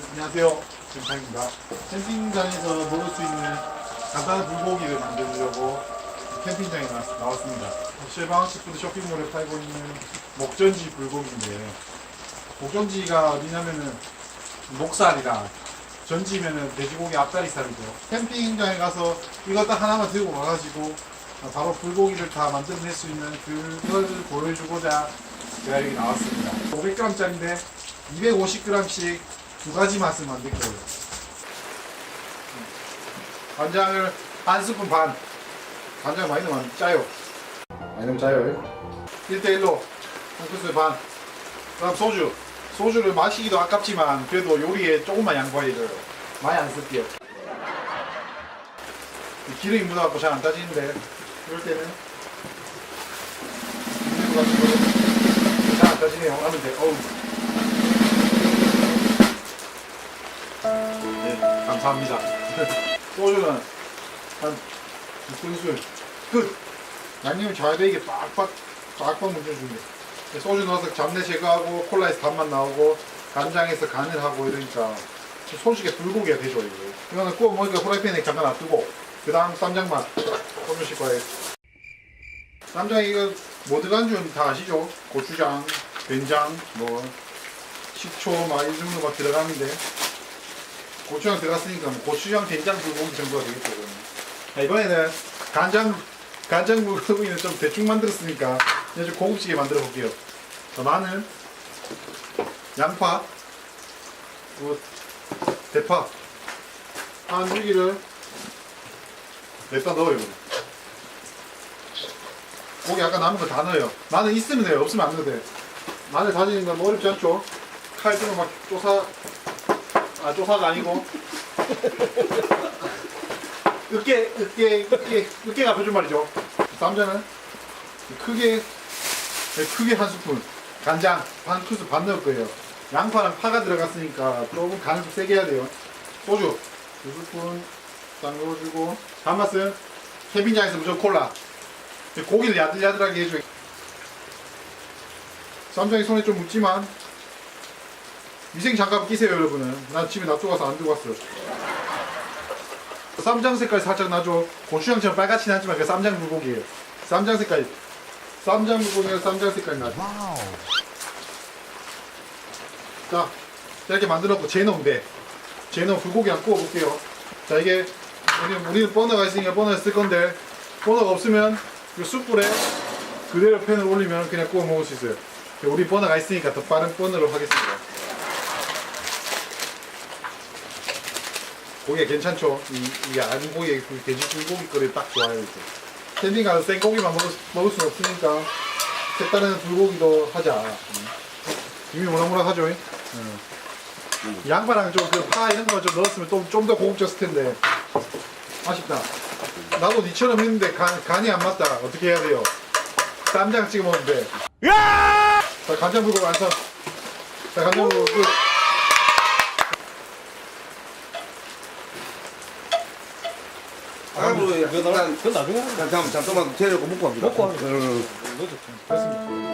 안녕하세요. 김상입니다. 캠핑장에서 먹을 수 있는 간단한 불고기를 만들려고 캠핑장에 나왔- 나왔습니다. 실방식푸드 쇼핑몰에 팔고 있는 목전지 불고기인데 목전지가 어디냐면은 목살이랑 전지면은 돼지고기 앞다리살이죠. 캠핑장에 가서 이거 딱 하나만 들고 가가지고 바로 불고기를 다 만들어낼 수 있는 그걸 보여주고자 제가 여기 나왔습니다. 500g짜리인데 250g씩 두 가지 맛을 만들 거예요. 간장을 한 스푼 반. 간장 많이 넣으면 짜요. 많이 넣으면 짜요. 1대1로 한 큰술 반. 그다음 소주. 소주를 마시기도 아깝지만 그래도 요리에 조금만 양보해줘요. 많이 안 쓸게요. 이 기름이 묻어갖고 잘 안 따지는데 이럴 때는 거를 잘안 따지네요. 하면 돼. 어우. 감사합니다. 소주는 한 6분술 끝. 양념이 잘 되게 빡빡 빡빡 묻혀주네. 소주 넣어서 잡내 제거하고 콜라에서 단맛 나오고 간장에서 간을 하고 이러니까 손쉽게 불고기가 되죠 이거. 이거는 구워 먹으니까 프라이팬에 잠깐 놔두고 그 다음 쌈장 맛 소주실 거예요. 쌈장 이거 뭐 들어간 줄다 아시죠? 고추장, 된장, 뭐 식초 막 이 정도 막 들어가는데 고추장 들어갔으니까 뭐 고추장 된장 불고기 정도가 되겠죠. 그러면. 자, 이번에는 간장 간장 불고기는 좀 대충 만들었으니까 이제 좀 고급지게 만들어 볼게요. 자, 마늘, 양파, 그리고 대파 한 줄기를 냅다 넣어요. 고기 아까 남은 거 다 넣어요. 마늘 있으면 돼요. 없으면 안 넣어도 돼. 마늘 다지는 건 어렵지 않죠? 칼 들어 막 쪼사 아 쪼사가 아니고. 으깨 으깨 으깨 으깨가 표준 말이죠. 쌈장은 크게 네, 크게 한 스푼. 간장 반 큰술 반 넣을 거예요. 양파랑 파가 들어갔으니까 조금 간을 좀 세게 해야 돼요. 소주 두 스푼 딱 넣어주고. 단맛은 캠핑장에서 무조건 콜라. 고기를 야들야들하게 해줘 쌈장이 손에 좀 묻지만 위생 장갑 끼세요 여러분은. 난 집에 놔두고 가서 안 들고 왔어 쌈장 색깔 살짝 나죠 고추장처럼 빨갛진 않지만 그 쌈장 불고기예요. 쌈장 색깔. 쌈장 불고기가 쌈장 색깔 나죠 자 이렇게 만들었고 돼 재놓은 불고기 한 구워 볼게요. 자 이게 우리는, 우리는 버너가 있으니까 버너에 쓸 건데 버너가 없으면 이 숯불에 그대로 팬을 올리면 그냥 구워 먹을 수 있어요. 우리 버너가 있으니까 더 빠른 버너로 하겠습니다 고기가 괜찮죠? 이, 이 안 고기, 그 돼지 불고기 거리 딱 좋아요, 이제. 캠핑 가서 생고기만 먹을, 수- 먹을 수는 없으니까, 색다른 불고기도 하자. 음. 이미 모락모락하죠? 음. 양파랑 좀 그 파 이런 거 좀 넣었으면 좀, 좀더 고급졌을 텐데. 아쉽다. 나도 니처럼 했는데 간, 간이 안 맞다. 어떻게 해야 돼요? 쌈장 찍어 먹으면 돼. 자, 간장 불고기 완성. 자, 간장 불고기 끝. 아이고, 그거 그건 나중에 거야. 잠깐만 잠깐만 데리고 먹고 갑니다. 먹고 하는 응. 거죠. 됐습니다.